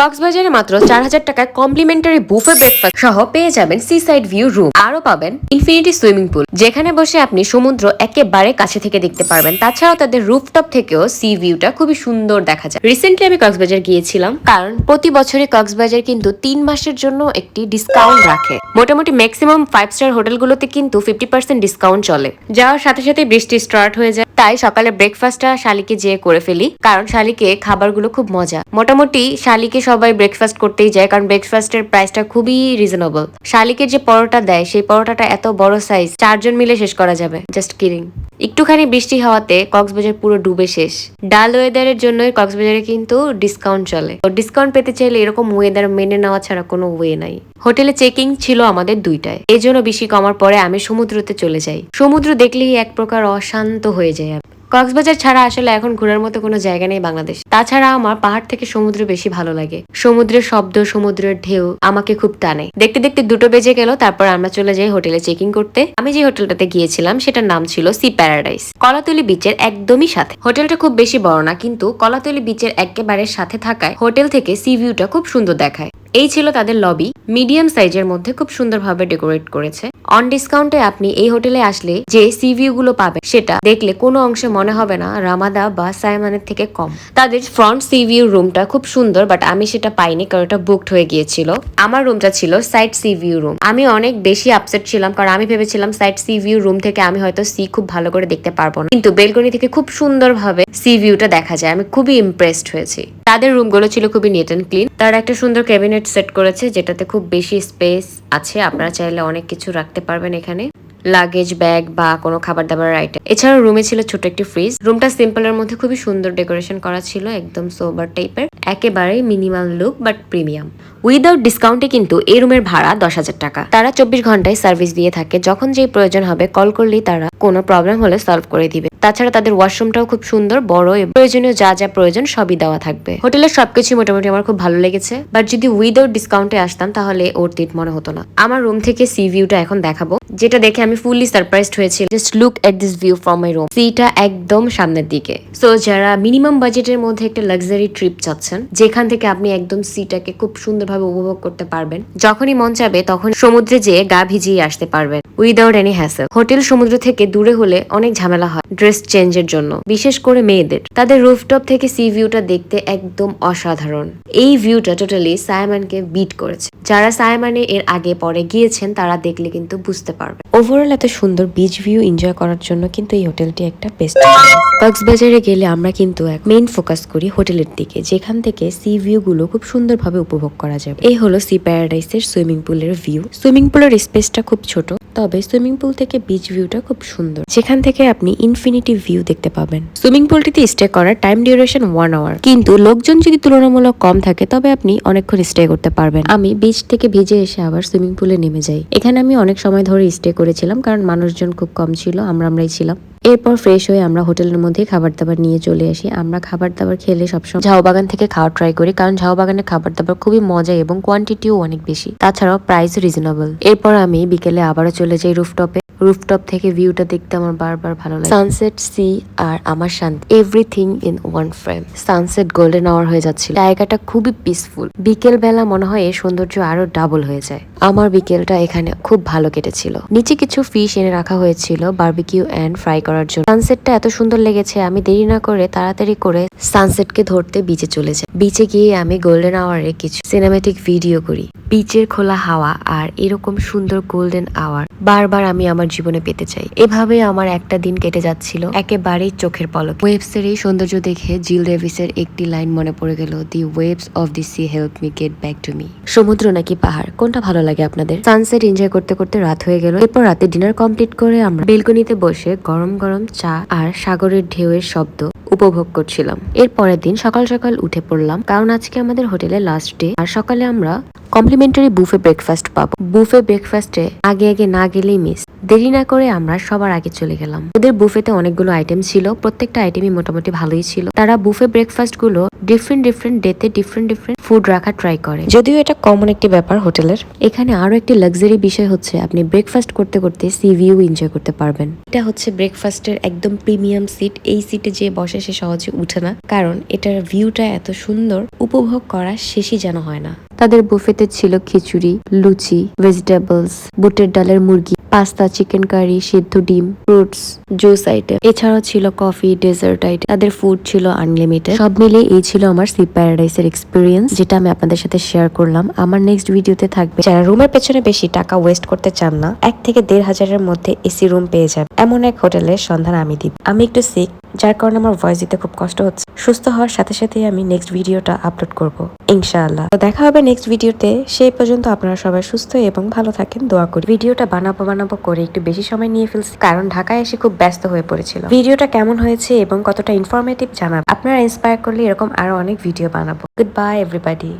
কক্সবাজারে মাত্র চার হাজার টাকায় কমপ্লিমেন্টারি বুফে ব্রেকফাস্ট সহ পেয়ে যাবেন সি সাইড ভিউ রুম আরও পাবেন ইনফিনিটি সুইমিং পুল যেখানে বসে আপনি সমুদ্র একেবারে কাছে থেকে দেখতে পারবেন। তাছাড়াও তাদের রুফটপ থেকেও সি ভিউটা খুবই সুন্দর দেখা যায়। রিসেন্টলি আমি কক্সবাজার গিয়েছিলাম, কারণ প্রতি বছরই কক্সবাজার কিন্তু তিন মাসের জন্য একটি ডিসকাউন্ট রাখে। মোটামুটি ম্যাক্সিমাম ফাইভ স্টার হোটেলগুলোতে কিন্তু ফিফটি পার্সেন্ট ডিসকাউন্ট চলে। যাওয়ার সাথে সাথে বৃষ্টি স্টার্ট হয়ে যায়। তাই সকালে ব্রেকফাস্টটা শালিকে যেয়ে করে ফেলি, কারণ শালিকে খাবারগুলো খুব মজা। মোটামুটি শালিকে সবাই ব্রেকফাস্ট করতেই যায়, কারণ ব্রেকফাস্টের প্রাইসটা খুবই রিজনেবল শালিকে যে পরোটা দেয়, সেই পরোটাটা এত বড় সাইজ চারজন মিলে শেষ করা যাবে। জাস্ট কিরিং একটুখানি বৃষ্টি হওয়াতে কক্সবাজার পুরো ডুবে শেষ। ডাল ওয়েদারের জন্য কক্সবাজারে কিন্তু ডিসকাউন্ট চলে। তো ডিসকাউন্ট পেতে চাইলে এরকম ওয়েদার মেনে নেওয়া ছাড়া কোনো ওয়ে নাই। হোটেলে চেকিং ছিল আমাদের দুইটায়। এই জন্য বৃষ্টি কমার পরে আমি সমুদ্রতে চলে যাই। সমুদ্র দেখলেই এক প্রকার অশান্ত হয়ে যায়। কক্সবাজার ছাড়া আসলে এখন ঘোরার মতো কোনো জায়গা নেই বাংলাদেশ। তাছাড়া আমার পাহাড় থেকে সমুদ্র বেশি ভালো লাগে। সমুদ্রের শব্দ, সমুদ্রের ঢেউ আমাকে খুব টানে। দেখতে দেখতে দুটো বেজে গেল, তারপর আমরা চলে যাই হোটেলে চেকিং করতে। আমি যে হোটেলটাতে গিয়েছিলাম, সেটার নাম ছিল সি প্যারাডাইস। কলাতলি বিচের একদমই সাথে। হোটেলটা খুব বেশি বড় না, কিন্তু কলাতলি বিচের একেবারে সাথে থাকায় হোটেল থেকে সি ভিউটা খুব সুন্দর দেখায়। এই ছিল তাদের লবি মিডিয়াম সাইজের মধ্যে খুব সুন্দরভাবে ডেকোরেট করেছে। অন ডিসকাউন্টে আপনি এই হোটেলে আসলে যে সি ভিউ গুলো পাবেন সেটা দেখলে কোনো অংশে মনে হবে না রামাদা বা সাইমানের থেকে কম। তাদের ফ্রন্ট সি ভিউ রুমটা খুব সুন্দর বাট আমি সেটা পাইনি কারণ এটা বুকড হয়ে গিয়েছিল। আমার রুমটা ছিল সাইড সি ভিউ রুম আমি অনেক বেশি আপসেট ছিলাম কারণ আমি ভেবেছিলাম সাইড সি ভিউ রুম থেকে আমি হয়তো সি খুব ভালো করে দেখতে পারব না। কিন্তু বেলকনি থেকে খুব সুন্দরভাবে সি ভিউটা দেখা যায়। আমি খুবই ইমপ্রেসড হয়েছি। তাদের রুমগুলো ছিল খুবই নিট অ্যান্ড ক্লিন তারা একটা সুন্দর ক্যাবিনেট সেট করেছে, যেটাতে খুব বেশি স্পেস আছে। আপনারা চাইলে অনেক কিছু রাখতে পারবেন এখানে। লাগেজ ব্যাগ বা কোনো খাবার দাবার আইটেম এছাড়াও রুমে ছিল ছোট একটি ফ্রিজ রুমটা সিম্পলের মধ্যে খুবই সুন্দর ডেকোরেশন করা ছিল, একদম সোবার টাইপের একেবারেই minimal look but premium without ডিসকাউন্টে কিন্তু এই রুমের ভাড়া দশ হাজার টাকা। তারা চব্বিশ ঘন্টায় সার্ভিস দিয়ে থাকে। যখন যেই প্রয়োজন হবে কল করলেই তারা কোনো প্রবলেম হলে সলভ করে দিবে। তাছাড়া তাদের ওয়াশরুমটাও খুব সুন্দর, বড় এবং প্রয়োজনীয় যা যা প্রয়োজন সবই দেওয়া থাকবে। হোটেলের সবকিছু মোটামুটি আমার খুব ভালো লেগেছে। বাট যদি উইদাউট ডিসকাউন্টে আসতাম, তাহলে ওর তিট মনে হতো না। আমার রুম থেকে সি ভিউটা এখন দেখাবো। যেটা দেখে আমি ফুললি সারপ্রাইজড হয়েছি। Just look at this view from my room সিটা একদম সামনের দিকে। সো যারা মিনিমাম বাজেটের মধ্যে একটা লাক্সারি ট্রিপ চাচ্ছেন, যেখান থেকে আপনি একদম সিটাকে খুব সুন্দরভাবে উপভোগ করতে পারবেন। যখনই মন চাবে তখন সমুদ্রে যেয়ে গা ভিজিয়ে আসতে পারবেন। উইদাউট এনি হ্যাসেল হোটেল সমুদ্র থেকে দূরে হলে অনেক ঝামেলা হয় ড্রেস চেঞ্জের জন্য, বিশেষ করে মেয়েদের। তাদের রুফটপ থেকে সি ভিউটা দেখতে একদম অসাধারণ। এই ভিউটা টোটালি সায়মানকে বিট করেছে। যারা সায়মানে এর আগে পরে গিয়েছেন, তারা দেখলে কিন্তু বুঝতে পারবে ওভারঅল এত সুন্দর বিচ ভিউ এনজয় করার জন্য কিন্তু এই হোটেলটি একটা বেস্ট কক্সবাজারে গেলে আমরা কিন্তু মেইন ফোকাস করি হোটেলের দিকে, যেখান থেকে সি ভিউ গুলো খুব সুন্দরভাবে উপভোগ করা যাবে। এই হলো সি প্যারাডাইসের সুইমিং পুলের ভিউ। সুইমিং পুলের স্পেসটা খুব ছোট, তবে সুইমিং পুল থেকে বিচ ভিউটা খুব সুন্দর। যেখান থেকে আপনি ইনফিনিটি ভিউ দেখতে পাবেন। সুইমিং পুলটিতে স্টে করার টাইম ডিউরেশন ওয়ান আওয়ার কিন্তু লোকজন যদি তুলনামূলক কম থাকে, তবে আপনি অনেকক্ষণ স্টে করতে পারবেন। আমি বিচ থেকে ভিজে এসে আবার সুইমিং পুলে নেমে যাই। এখানে আমি অনেক সময় ধরে স্টে করেছিলাম, কারণ মানুষজন খুব কম ছিল, আমরা আমরাই ছিলাম। এরপর ফ্রেশ হয়ে আমরা হোটেলের মধ্যে খাবার দাবার নিয়ে চলে আসি। আমরা খাবার দাবার খেলে সবসময় ঝাউ বাগান থেকে খাওয়া ট্রাই করি, কারণ ঝাউ বাগানের খাবার দাবার খুবই মজা এবং কোয়ান্টিটিও অনেক বেশি। তাছাড়াও প্রাইস রিজনেবল এরপর আমি বিকেলে আবারও চলে যাই রুফটপে রুফটপ থেকে ভিউটা দেখতে আমার বারবার ভালো লাগে। সানসেট সি আর আমার শান্তি everything in one frame sunset golden hour হয়ে যাচ্ছিল। জায়গাটা খুবই পিসফুল বিকেল বেলা মনে হয় এর সৌন্দর্য আরও ডাবল হয়ে যায়। আমার বিকেলটা এখানে খুব ভালো কেটেছিল। নিচে কিছু ফিশ এনে রাখা হয়েছিল বারবিকিউ অ্যান্ড ফ্রাই করার জন্য। সানসেটটা এত সুন্দর লেগেছে, আমি দেরি না করে তাড়াতাড়ি করে সানসেটকে ধরতে বিচে চলে যাই বিচে গিয়ে আমি গোল্ডেন আওয়ারে কিছু সিনেমেটিক ভিডিও করি। বিচের খোলা হাওয়া আর এরকম সুন্দর গোল্ডেন আওয়ার বারবার আমি আমার জীবনে পেতে চাই। এভাবে আমার একটা দিন কেটে যাচ্ছিল একেবারেই চোখের পলক। ওয়েবস এর এই সৌন্দর্য দেখে জিল ডেভিসের একটি লাইন মনে পড়ে গেল the waves of the sea help me get back to me সমুদ্র নাকি পাহাড়? কোনটা ভালো লাগে আপনাদের? সানসেট এনজয় করতে করতে রাত হয়ে গেল। এরপর রাতে ডিনার কমপ্লিট করে আমরা বেলকনিতে বসে গরম গরম চা আর সাগরের ঢেউয়ের শব্দ উপভোগ করছিলাম। এর পরের দিন সকাল সকাল উঠে পড়লাম, কারণ আজকে আমাদের হোটেলে লাস্ট ডে আর সকালে আমরা কমপ্লিমেন্টারি বুফে ব্রেকফাস্ট পাবো। বুফে ব্রেকফাস্টে আগে আগে না গেলেই মিস দেরি না করে আমরা সবার আগে চলে গেলাম। ওদের বুফেতে অনেকগুলো আইটেম ছিল প্রত্যেকটা আইটেমই মোটামুটি ভালোই ছিল। তারা বুফে ব্রেকফাস্টগুলো ডিফারেন্ট ডিফারেন্ট ডেতে ডিফারেন্ট ডিফারেন্ট ফুড রাখা ট্রাই করে। যদিও এটা কমন একটি ব্যাপার হোটেলের। এখানে আরও একটি লাক্সারি বিষয় হচ্ছে আপনি ব্রেকফাস্ট করতে করতে সি ভিউ এনজয় করতে পারবেন। এটা হচ্ছে ব্রেকফাস্টের একদম প্রিমিয়াম সিট এই সিটে যে বসে সে সহজে উঠে না। কারণ এটার ভিউটা এত সুন্দর উপভোগ করা শেষই যেন হয় না। তাদের বুফেতে ছিল খিচুড়ি লুচি ভেজিটেবলস বুটের ডালের মুরগি। পাস্তা, চিকেন কারি, সিদ্ধ ডিম, ফ্রুটস, জুস আইটেম। এছাড়াও ছিল কফি, ডেজার্ট আইটেম। তাদের ফুড ছিল আনলিমিটেড। সব মিলিয়ে এই ছিল আমার সি প্যারাডাইসের এক্সপিরিয়েন্স যেটা আমি আপনাদের সাথে শেয়ার করলাম। আমার নেক্সট ভিডিওতে থাকবে। যারা রুমের পেছনে বেশি টাকা ওয়েস্ট করতে চান না, এক থেকে দেড় হাজারের মধ্যে এসি রুম পেয়ে যাবেন। এমন এক হোটেলের সন্ধান আমি দিব। আমি একটু সিক যার কারণে আমার ভয়েস দিতে খুব কষ্ট হচ্ছে। সুস্থ হওয়ার সাথে সাথেই আমি নেক্সট ভিডিওটা আপলোড করব, ইনশাআল্লাহ। তো দেখা হবে নেক্সট ভিডিওতে সেই পর্যন্ত আপনারা সবাই সুস্থ এবং ভালো থাকেন। দোয়া করি। ভিডিওটা বানাবো বানাবো করে একটু বেশি সময় নিয়ে ফেলছি, কারণ ঢাকায় এসে খুব ব্যস্ত হয়ে পড়েছিল। ভিডিওটা কেমন হয়েছে এবং কতটা ইনফরমেটিভ জানাব। আপনারা ইন্সপায়ার করলে এরকম আরও অনেক ভিডিও বানাবো। Good bye everybody